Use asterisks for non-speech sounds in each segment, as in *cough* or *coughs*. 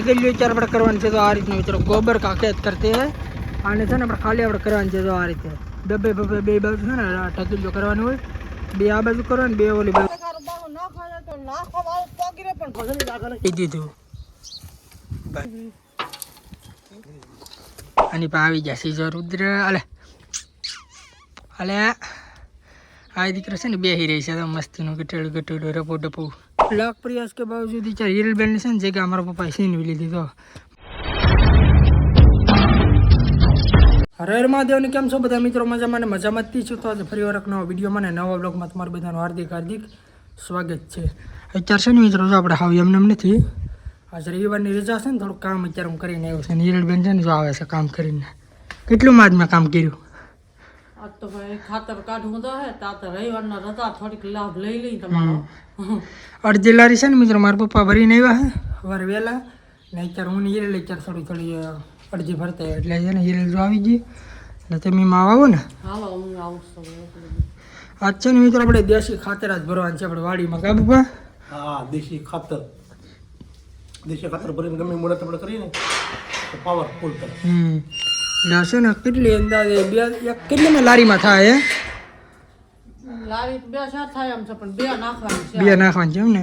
ગલ્યું વિચાર આપણે કરવાનું છે તો આ રીતનો વિચારો. ગોબર કાકેત કરતે હે. અને છે ને આપણે ખાલી આપણે કરવાનું છે તો આ રીતે. ડબ્બે બબ્બે બે બાજુ છે ને ઢગલ્યું કરવાનું હોય. બે આ બાજુ કરવાનું, બે ઓલી બાજુ. દીધું. પા આવી જશે જો રુદ્ર. અલે. અલે. આ દીકરો છે ને બેહી રહી છે. મસ્તીનું ગટેડું ગટેડું રપો ડપો. લાખ પ્રયાસ કે બાવજૂદ ચાર હિરલબેન છે ને જગ્યા અમારા પપ્પાએ સીનવી લીધી તો. હરે હર મહાદેવ ને કેમ છો બધા મિત્રો? મજામાં ને મજામાં જ છું. તો આજે ફરી વાર નવો વિડીયોમાં ને નવા બ્લોગમાં તમારું બધાનું હાર્દિક હાર્દિક સ્વાગત છે. અત્યારે છે ને મિત્રો, જો આપણે હાવ એમને એમ નથી. આજે રવિવારની રજા છે ને, થોડુંક કામ અત્યારે હું કરીને આવ્યો છે. ને હિરલબેન છે ને, જો આવે છે કામ કરીને. કેટલું માં મેં કામ કર્યું? આજ તો ભાઈ ખાતર કાઢવું તો હે તા તો રવિવારના રજા થોડીક લાભ લઈ લઈ તમારો. અડધી લારી છે ને મિત્રો મારા પપ્પા ભરીને આવ્યા હે. સવારે વહેલા ને અત્યારે હું ને હિરેલ અત્યારે થોડી થોડી અડધી ભરતા એટલે છે ને હિરેલ જો આવી ગઈ. એટલે તમે માં આવો ને. હાલો હું આવું છું આજ છે ને મિત્રો આપણે દેશી ખાતર જ ભરવાનું છે આપણે વાડીમાં કા પપ્પા હા દેશી ખાતર. દેશી ખાતર ભરીને ગમે મોડા આપણે કરીએ ને તો પાવરફુલ કરે. હમ. આ છે ને કેટલી અંદાજે બે એક કેટલી લારીમાં થાય લારી બે થાય એમ છે પણ બે નાખવાની છે. બે નાખવાની છે એમ ને?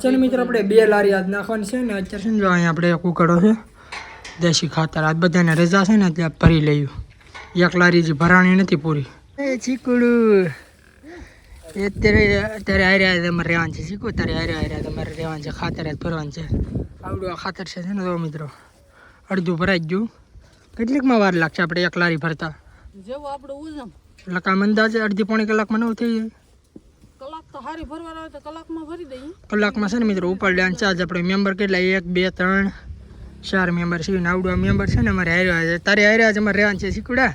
છે મિત્રો આપણે બે લારી આજ નાખવાની છે ને અત્યારે છે ને જો અહીંયા આપણે ઉકળો છે. દેશી ખાતર. આજ બધાને રજા છે ને એટલે ભરી લઈએ. એક લારી જે ભરાણી નથી પૂરી. એ ચીકડું. એ અત્યારે અત્યારે હાર્યા તમારે રહેવાનું છે. શીખો તારે હાર્યા હાર્યા તમારે રહેવાનું છે. ખાતર જ ભરવાનું છે. આવડું આ ખાતર છે ને તો મિત્રો. અડધું ભરાઈ ગયું. કેટલીકમાં વાર લાગશે આપણે એક લારી ભરતા? જેવું આપણું ઉજમ. એટલે કામ અંદાજે અડધી પોણી કલાકમાં નવું થઈ જાય. કલાક તો હારી ભરવા આવે તો કલાકમાં ભરી દઈએ. કલાકમાં છે ને મિત્રો ઉપર ડાન્સ ચાર્જ આપણે મેમ્બર કેટલા? એક બે ત્રણ ચાર મેમ્બર છે. ને આ મેમ્બર છે ને અમારે હાર્યા છે. તારે હાર્યા છે અમારે રહેવાનું છે શીખવડા.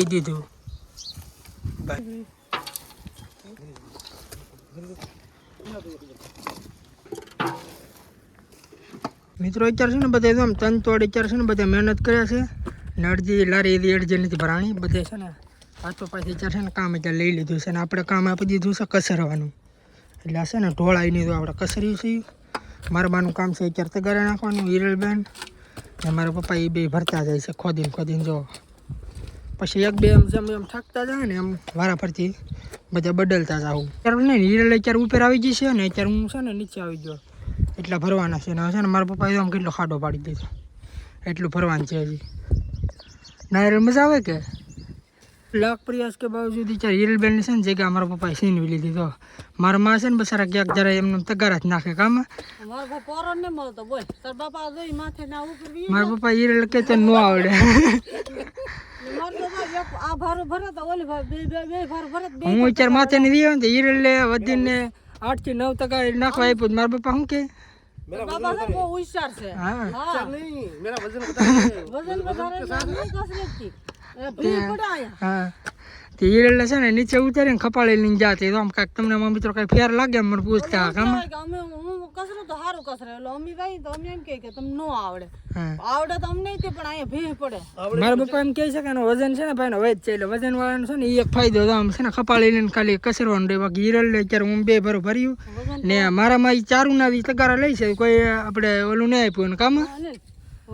એ દીધું. મિત્રો, અત્યારે છે ને બધા એકદમ તન તોડ અત્યારે છે ને બધા મહેનત કર્યા છે. ને અડધી લારી એવી અડધી ભરાણી. બધે છે ને પાછો પાછી અત્યારે છે ને કામ અત્યારે લઈ લીધું છે. ને આપણે કામ આપી દીધું છે કસરવાનું. એટલે આ છે ને ઢોળાઈ તો આપણે કસર્યું છે. મારબાનું કામ છે અત્યારે તગારે નાખવાનું, હિરલબેન. ને મારા પપ્પા એ બે ભરતા જાય છે ખોદીને ખોદીને જો પછી એક બે એમ જેમ એમ થાકતા જાય ને એમ વારા ફરતી બધા બદલતા જાઉં. અત્યારે નહીં હિરલ અત્યારે ઉપર આવી ગઈ છે ને અત્યારે હું છે ને નીચે આવી ગયો. એટલા ભરવાના છે ને છે ને મારા પપ્પાએ આમ કેટલો ખાડો પાડી દીધો. એટલું ભરવાનું છે હજી. નાયર મજા આવે કે? લાખ પ્રયાસ કે બાવજુદ ચાર હિરલબેન છે ને જગ્યા મારા પપ્પાએ સીનવી લીધી તો. મારા માં છે ને બસારા ક્યાંક જરા એમને તગારા જ નાખે કામ. ને ના મારા પપ્પા હિરલ કે તો ન આવડે. *laughs* મારો તો ભાઈ એક આ ભારો ભરે તો ઓલી ભાર બે બે બે ભાર ભરે તો બે હું અત્યારે માથે ને દીધો ને તો હિરલ લે વધીને આઠ થી નવ ટકા નાખવા આપ્યું તો મારા પપ્પા શું કે બાબા છે ને બહુ હોશિયાર છે હા હા નહીં મેરા વજન વધારે એ તે હિરલ છે ને નીચે ઉતારીને ખપાળી લઈને જાતી. તો આમ કાંઈક તમને મમ્મી મિત્રો કાંઈ ફેર લાગે મને પૂછતા કામ. અમે હું કસરત તો સારું કસરે. એટલે અમી ભાઈ તો અમે એમ કહે કે તમને નો આવડે. આવડે તો અમને તે પણ અહીંયા ભેહ પડે. મારા પપ્પા એમ કહે છે કે એનું વજન છે ને ભાઈ વેચ છે. એટલે વજન વાળાનું છે ને એ એક ફાયદો તો આમ છે ને ખપાળી લઈને ખાલી કસરવાનું રહે બાકી હિરલ લે અત્યારે હું બે ભરો ભર્યું ને મારામાં ઈ ચારું ના તગારા લઈ છે. કોઈ આપણે ઓલું નહીં આપ્યું ને કામ.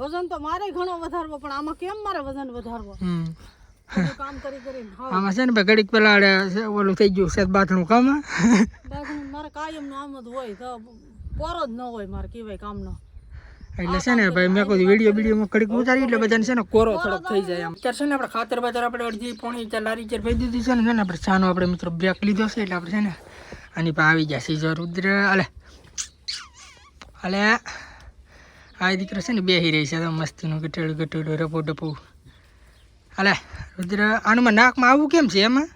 વજન તો મારે ઘણો વધારવો પણ આમાં કેમ મારે વજન વધારવો? આમાં છે ને ભાઈ ઘડીક પેલા આડે ઓલું થઈ ગયું છે બાથણું કામ. મારે કાયમનું આમ જ હોય તો પોરો જ ન હોય મારે કેવાય કામનો. એટલે છે ને ભાઈ મેં કોઈ વીડિયો વિડીયોમાં ઘડીક ઉતારી એટલે બધાને છે ને કોરો થોડોક થઈ જાય આમ. અત્યારે છે ને આપણે ખાતર બાતર આપણે અડધી પોણી ચાર લારી ચાર ભરી દીધી છે ને છે ને આપણે ચાનો આપણે મિત્રો બ્રેક લીધો છે એટલે આપણે છે ને આની પાસે આવી ગયા સીઝર રુદ્ર. અલે અલે આ દીકરો છે ને બેહી રહી છે મસ્તી મસ્તીનું ગટેડું ગટેડું રપો ડપો. અલે, રુદ્ર આનુમાં નાકમાં આવું કેમ છે એમાં?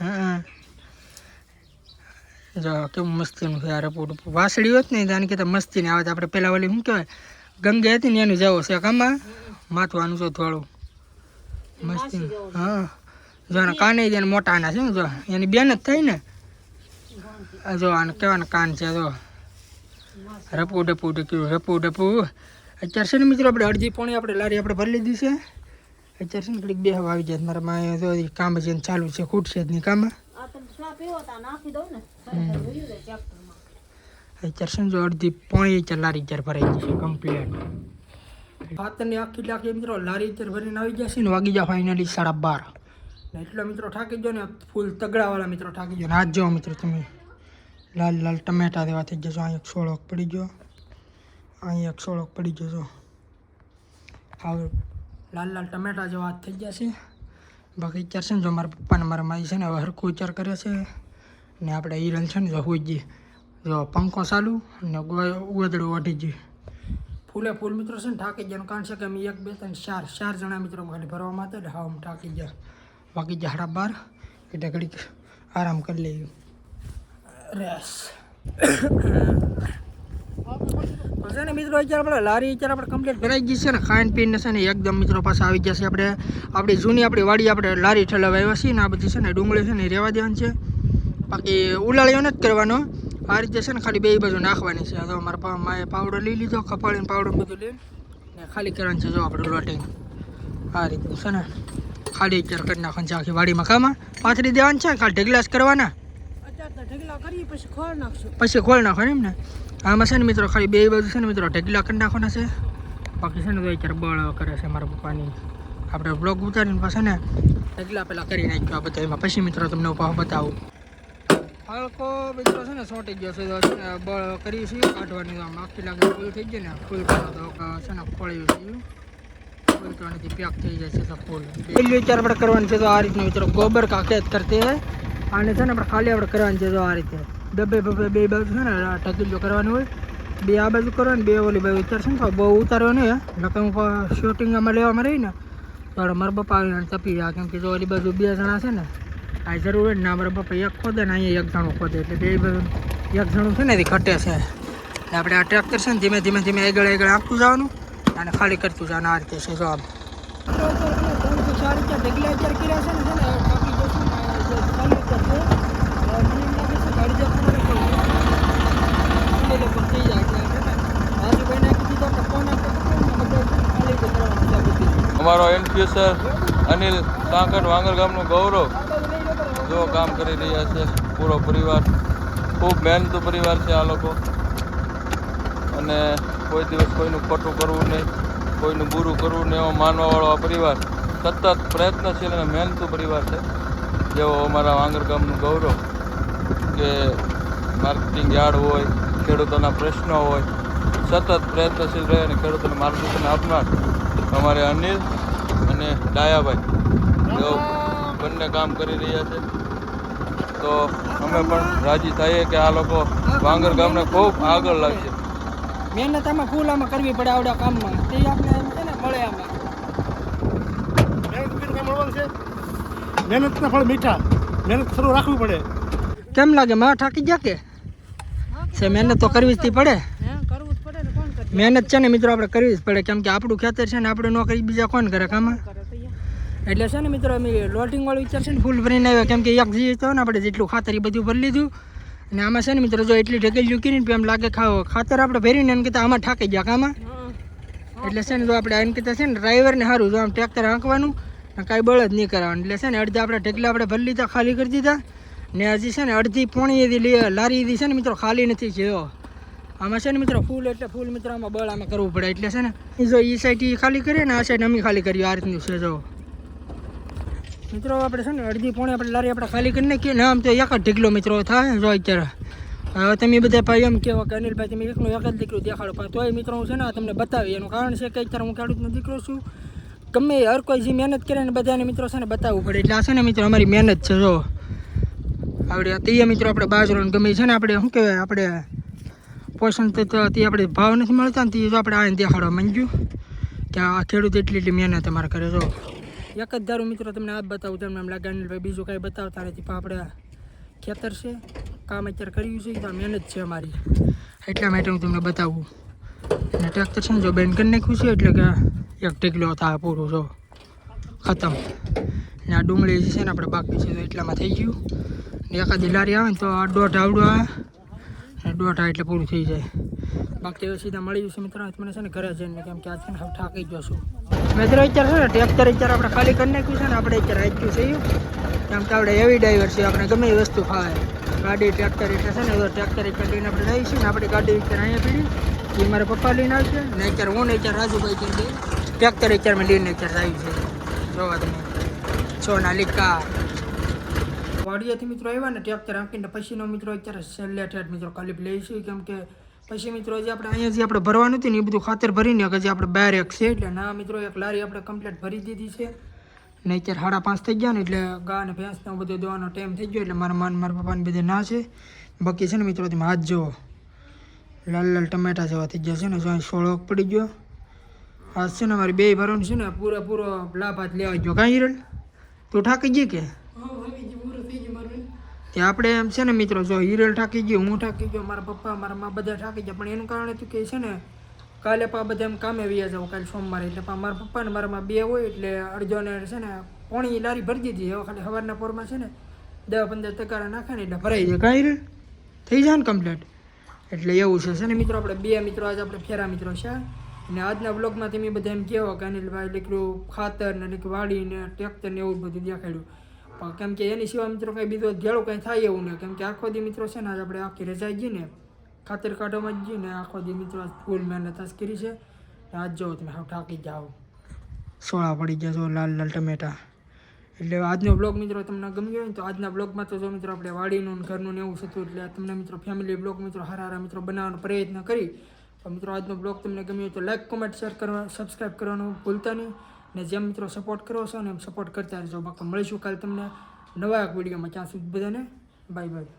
હા જો, કેવું મસ્તીનું છે આ રપો ડપો વાસળી હોત ને તો આની કરતાં મસ્તી ને આવે આપણે પહેલાં ઓલી શું કહેવાય, ગંગે હતી ને એનું જવો છે કામાં માથું આનું જો થોડું મસ્તી. હા. જો, આના કાને એને મોટા આના છે, જો. એની બેન જ થઈ ને. જો, આને કેવાના કાન છે, જો. રપુ ડપુ ડક્યું રપુ ડપુ અત્યારે છે ને મિત્રો આપણે અડધી પોણી આપણે લારી આપણે ભરી લીધી છે. અત્યારે છે ને ઘડીક બે હવા આવી જાય. મારા માં તો કામ છે ચાલુ છે ખૂટશે જ નહીં કામ. અત્યારે છે ને જો અડધી પોણી અત્યારે લારી અત્યારે ભરાઈ જશે કમ્પ્લીટ ખાતરની આખી લાખી મિત્રો લારી અત્યારે ભરીને આવી જશે ને વાગી જાય ફાઇનલી સાડા બાર. ને એટલા મિત્રો ઠાકી જો ને ફૂલ તગડાવાળા મિત્રો ઠાકી જો ને આજ જો મિત્રો તમે લાલ લાલ ટમેટા દેવા થઈ જશો અહીં એક સોળક પડી ગયો. અહીં એક સોળક પડી જશો હવે લાલ લાલ ટમેટા જેવા હાથ થઈ જશે બાકી વિચાર છે ને જો મારા પપ્પાને મારા માઈ છે ને હવે હરખું વિચાર કરે છે. ને આપણે હિરલ છે ને જો હોઈ જઈએ જો પંખો ચાલુ ને ઉગદડું વાઢી ગયું. ફૂલે ફૂલ મિત્રો છે ને થાકી ગયા કારણ છે કે અમે એક બે ત્રણ ચાર ચાર જણા મિત્રો ખાલી ભરવામાં હતા એટલે હા અમે થાકી ગયા. બાકી ગયા સાડા બાર. એટલે ઘડીક આરામ કરી લઈએ. રેસ. *coughs* તો છે ને મિત્રો અત્યારે આપણે લારી અત્યારે આપણે કમ્પ્લીટ ભરાઈ ગઈ છે ને ખાઈને પીને છે ને એકદમ મિત્રો પાસે આવી ગયા છે આપણે. આપણી જૂની આપણી વાડી આપણે લારી ઠલવા આવ્યા છીએ ને આ બધી છે ને ડુંગળી છે ને રહેવા દેવાની છે. બાકી ઉલાળીઓ નથી કરવાનો. આ રીતે છે ને ખાલી બે બાજુ નાખવાની છે. તો મારા પા માએ પાવડર લઈ લીધો કપાળીને પાવડર બધું લઈને. ને ખાલી કરવાનું છે જો આપણે લોટિંગ. આ રીતનું છે ને ખાલી અત્યારે કરી નાખવાનું છે આખી વાડીમાં. કામાં પાથરી દેવાની છે ખાલી ઢગલાસ કરવાના. ઢગલા કરીએ પછી ખોળ નાખશું. પછી ખોલ નાખો એમ ને? આમાં છે ને મિત્રો, ખાલી બે બાજુ છે ને મિત્રો, ઢગલા કરી નાખવાના છે. બાકી છે ને તો અત્યારે બળ કરે છે મારા પપ્પાની. આપણે બ્લોગ ઉતારીને પાસે ને ઢગલા પેલા કરી નાખ્યો આ બધા એમાં. પછી મિત્રો તમને ઉપાવ બતાવું. હલકો મિત્રો છે ને સોટી ગયો છે બળ કર્યું છે, કાઢવાની આમ આખી લાગે ફૂલ થઈ ગઈ ને. ફૂલ કરો તો છે ને ફળ્યું છે. પહેલું વિચાર આપણે કરવાની છે તો આ રીતના મિત્રો, ગોબર કા કરતી કરતે હે આને છે ને આપણે ખાલી આપણે કરવાની છે આ રીતે. ડબ્બે બબ્બે બે બાજુ છે ને ઢગીલો કરવાનું હોય. બે આ બાજુ કરવાનું, બે ઓલી બાજુ ઉતારશે ને બહુ ઉતારવા નહીં નકર હું શૂટિંગ અમે લેવામાં રહી ને, તો મારા પપ્પા આવીને તપી ગયા. કેમ કે જો ઓલી બાજુ બે જણા છે ને, આ જરૂર હોય ને મારા પપ્પા એક ખોદે ને, અહીંયા એક જણું ખોદે. એટલે બે બાજુ એક જણું છે ને એ ઘટે છે. આપણે આ ટ્રેક્ટર છે ને, ધીમે ધીમે ધીમે આગળ આગળ આપતું જવાનું અને ખાલી કરતું જવાનું. આ રીતે છે, જો આમ. અમારો એન ફ્યુચર અનિલ સાંકટ વાંગર ગામનું ગૌરવ. જો કામ કરી રહ્યા છે પૂરો પરિવાર. ખૂબ મહેનતુ પરિવાર છે આ લોકો. અને કોઈ દિવસ કોઈનું ખોટું કરવું નહીં, કોઈનું બુરું કરવું નહીં, એવો માનવાવાળો આ પરિવાર. સતત પ્રયત્નશીલ અને મહેનતુ પરિવાર છે. જેવો અમારા વાંગર ગામનું ગૌરવ. કે માર્કેટિંગ યાર્ડ હોય, ખેડૂતોના પ્રશ્નો હોય, સતત પ્રયત્નશીલ રહે અને ખેડૂતોને માર્ગદર્શન આપનાર. અમારે અનિલ અને ડાયાભાઈ. તેઓ બંને કામ કરી રહ્યા છે. તો અમે પણ રાજી થઈએ કે આ લોકો વાંગર ગામને ખૂબ આગળ લાવશે મહેનત આમાં ફૂલ આમાં કરવી પડે આવડા કામમાં. તે આપણે એમ છે ને મળે આમાં. મહેનતના ફળ મીઠા. મહેનત શરૂ રાખવી પડે. કેમ લાગે? માં થાકી ગયા કે? મહેનત તો કરવી જ પડે હે કરવું જ પડે ને કોણ કરે મહેનત છે ને મિત્રો આપણે કરવી જ પડે, કેમ કે આપણું ખેતર છે ને આપણે ન કરી, બીજા કોણ કરે કામાં. એટલે છે ને મિત્રો, અમે લોટિંગ વાળું વિચાર છે ને, ફૂલ ભરીને આવ્યો, કેમ કે એક જીવ તો ને આપણે જેટલું ખાતર એ બધું ભરી લીધું. અને આમાં છે ને મિત્રો, જો એટલી ઢગેલી કરીને એમ લાગે ખાવ ખાતર આપણે ભરીને એમ કહેતા આમાં ઠાકી ગયા કામાં એટલે છે ને જો આપણે એમ કહેતા છે ને ડ્રાઈવરને સારું જો આમ ટ્રેક્ટર હાંકવાનું, ને કાંઈ બળદ નહીં કરવાનું. એટલે છે ને અડધા આપણે ઢગલા આપણે ભરી લીધા, ખાલી કરી દીધા. ને હજી છે ને અડધી પોણી લારી છે ને મિત્રો, ખાલી નથી થયો. આમાં છે ને મિત્રો, ફૂલ એટલે ફૂલ મિત્રો, આમાં બળ આમાં કરવું પડે. એટલે છે ને જો એ સાઈડ એ ખાલી કરીએ ને, આ સાઈડ અમે ખાલી કરીએ, આ રીતનું છે જો. મિત્રો, આપણે છે ને અડધી પોણી આપણે લારી આપણે ખાલી કરી નાખીએ ને, આમ તો એક જ ઢીકલો મિત્રો થાય જો અત્યારે. હવે તમે બધા ભાઈ એમ કહેવા કે અનિલભાઈ, તમે એકનું એક જ દીકરો દેખાડો તોય મિત્રો, હું છે ને તમને બતાવી એનું કારણ છે કે અત્યારે હું ખેડૂતનો દીકરો છું. ગમે હર કોઈ જે મહેનત કરે ને, બધાને મિત્રો છે ને બતાવવું પડે. એટલે આ છે ને મિત્રો, અમારી મહેનત છે, જો. આપણે તે મિત્રો, આપણે બાજરો ગમે છે ને આપણે, શું કહેવાય, આપણે પોષણ તત્વ તે આપણે ભાવ નથી મળતા ને તે જો આપણે આને દેખાડવા માંગ્યું કે આ ખેડૂત એટલી એટલી મહેનત અમારે કરે. જો, એક જ ધારું મિત્રો તમને આ બતાવું તમને એમ લાગે અનિલભાઈ, બીજું કાંઈ બતાવતા નથી, પણ આપણે ખેતર છે, કામ અત્યારે કર્યું છે, તો મહેનત છે અમારી. એટલા માટે હું તમને બતાવું. અને ટ્રેક્ટર છે ને જો બેન કરી નાખ્યું છે, એટલે કે એક ટેકલો થાય પૂરું, જો. ખતમ. ને આ ડુંગળી છે ને આપણે બાકી છે, તો એટલામાં થઈ ગયું. ને એકાદી લારી આવે ને તો આ દોઢ આવડો આવે. દોઢા એટલે પૂરું થઈ જાય. બાકી હવે સીધા મળી જશે મિત્રો મને છે ને ઘરે જઈને કેમ કે આજે ને હવે થાકી ગયો છું. મિત્રો અત્યારે છે ને ટ્રેક્ટર અત્યારે આપણે ખાલી કરી નાખ્યું છે ને, આપણે અત્યારે આજ્યું છે કેમ કે આપણે હેવી ડ્રાઈવર છે, આપણે ગમે એ વસ્તુ ખાવાય ગાડી ટ્રેક્ટર એટલે છે ને ટ્રેક્ટર એક લઈને આપણે રહીશું ને, આપણી ગાડી અત્યારે અહીંયા પીડી. એ મારા પપ્પા લઈને આવશે. ને અત્યારે હું ને અત્યારે રાજુભાઈ કે ટ્રેક્ટર અત્યારે મેં લઈને અત્યારે આવ્યું છે જોવા તમે. સોનાલિકા વાડિયાથી મિત્રો આવ્યા ને ટ્રેક્ટર આંકીને પછીનો મિત્રો અત્યારે છેલ્લે ઠેઠ મિત્રો કાલી લઈશું. કેમ કે પછી મિત્રો જે આપણે અહીંયા જે આપણે ભરવાનું હતું ને એ બધું ખાતર ભરીને કે જે આપણે બહાર એક છે એટલે ના મિત્રો, એક લારી આપણે કમ્પ્લીટ ભરી દીધી છે. ને અત્યારે સાડા પાંચ થઈ ગયા ને એટલે ગા અને ભેંસને બધું દોવાનો ટાઈમ થઈ ગયો એટલે મારા માન, મારા પપ્પાને બધે ના છે. બાકી છે ને મિત્રો તમે હાથ જુઓ લાલ લાલ ટમેટા જેવા થઈ ગયા છે ને જો સોળો પડી ગયો. આજ છે ને મારી બે ભરવાનું છે ને, પૂરેપૂરો લાભ હાથ લેવા ગયો. કાંઈ હિરલ તું ઠાકી ગઈ કે? તે આપણે એમ છે ને મિત્રો, જો હિરલ થાકી ગયો, હું ઠાકી ગયો, મારા પપ્પા, મારા મા બધા ઠાકી ગયા. પણ એનું કારણ હતું કે છે ને, કાલે પા બધા એમ કામે વ્યા જાવ, કાલે સોમવારે. એટલે પા મારા પપ્પા ને મારા માં બે હોય, એટલે અડધોને છે ને પોણી લારી ભરી દીધી. હવે ખાલી સવારના પોરમાં છે ને દસ પંદર ટકારા નાખે ને એટલે ભરાઈ જાય. કાંઈ થઈ જાય ને કમ્પ્લીટ એટલે એવું છે. છે ને મિત્રો, આપણે બે મિત્રો, આજે આપણે ફેરા મિત્રો છે. અને આજના બ્લોગમાં તમે બધા એમ કહેવા કે અનિલભાઈ લીકડું ખાતર ને લીક વાડી ને ટ્રેક્ટર ને એવું બધું દેખાડ્યું. પણ કેમ કે એની સિવાય મિત્રો કંઈ બીજું ઘેડું કંઈ થાય એવું નહીં. કેમ કે આખો દી મિત્રો છે ને આજે આપણે આખી રજાઈ ગઈ ને ખાતર કાઢવામાં જ ને આખો દી મિત્રો ફૂલ મહેનત જ કરી છે. આજ જો તમે હવે થાકી જાઓ. સોળા પડી ગયા છો લાલ લાલ ટમેટા. એટલે આજનો બ્લોગ મિત્રો તમને ગમ્યો હોય ને તો આજના બ્લોગમાં તો જો મિત્રો આપણે વાડીનું ઘરનું ને એવું થતું એટલે તમને મિત્રો ફેમિલી બ્લોગ મિત્રો હારા હારા મિત્રો બનાવવાનો પ્રયત્ન કરી. મિત્રો આજનો બ્લોગ તમને ગમ્યો હોય તો લાઈક કોમેન્ટ શેર કરવા સબસ્ક્રાઈબ કરવાનું ભૂલતા નહીં. ને જેમ મિત્રો સપોર્ટ કરો છો ને એમ સપોર્ટ કરતા રહેજો. બાકી મળીશું કાલે તમને નવા એક વિડીયોમાં ત્યાં સુધી બધાને બાય બાય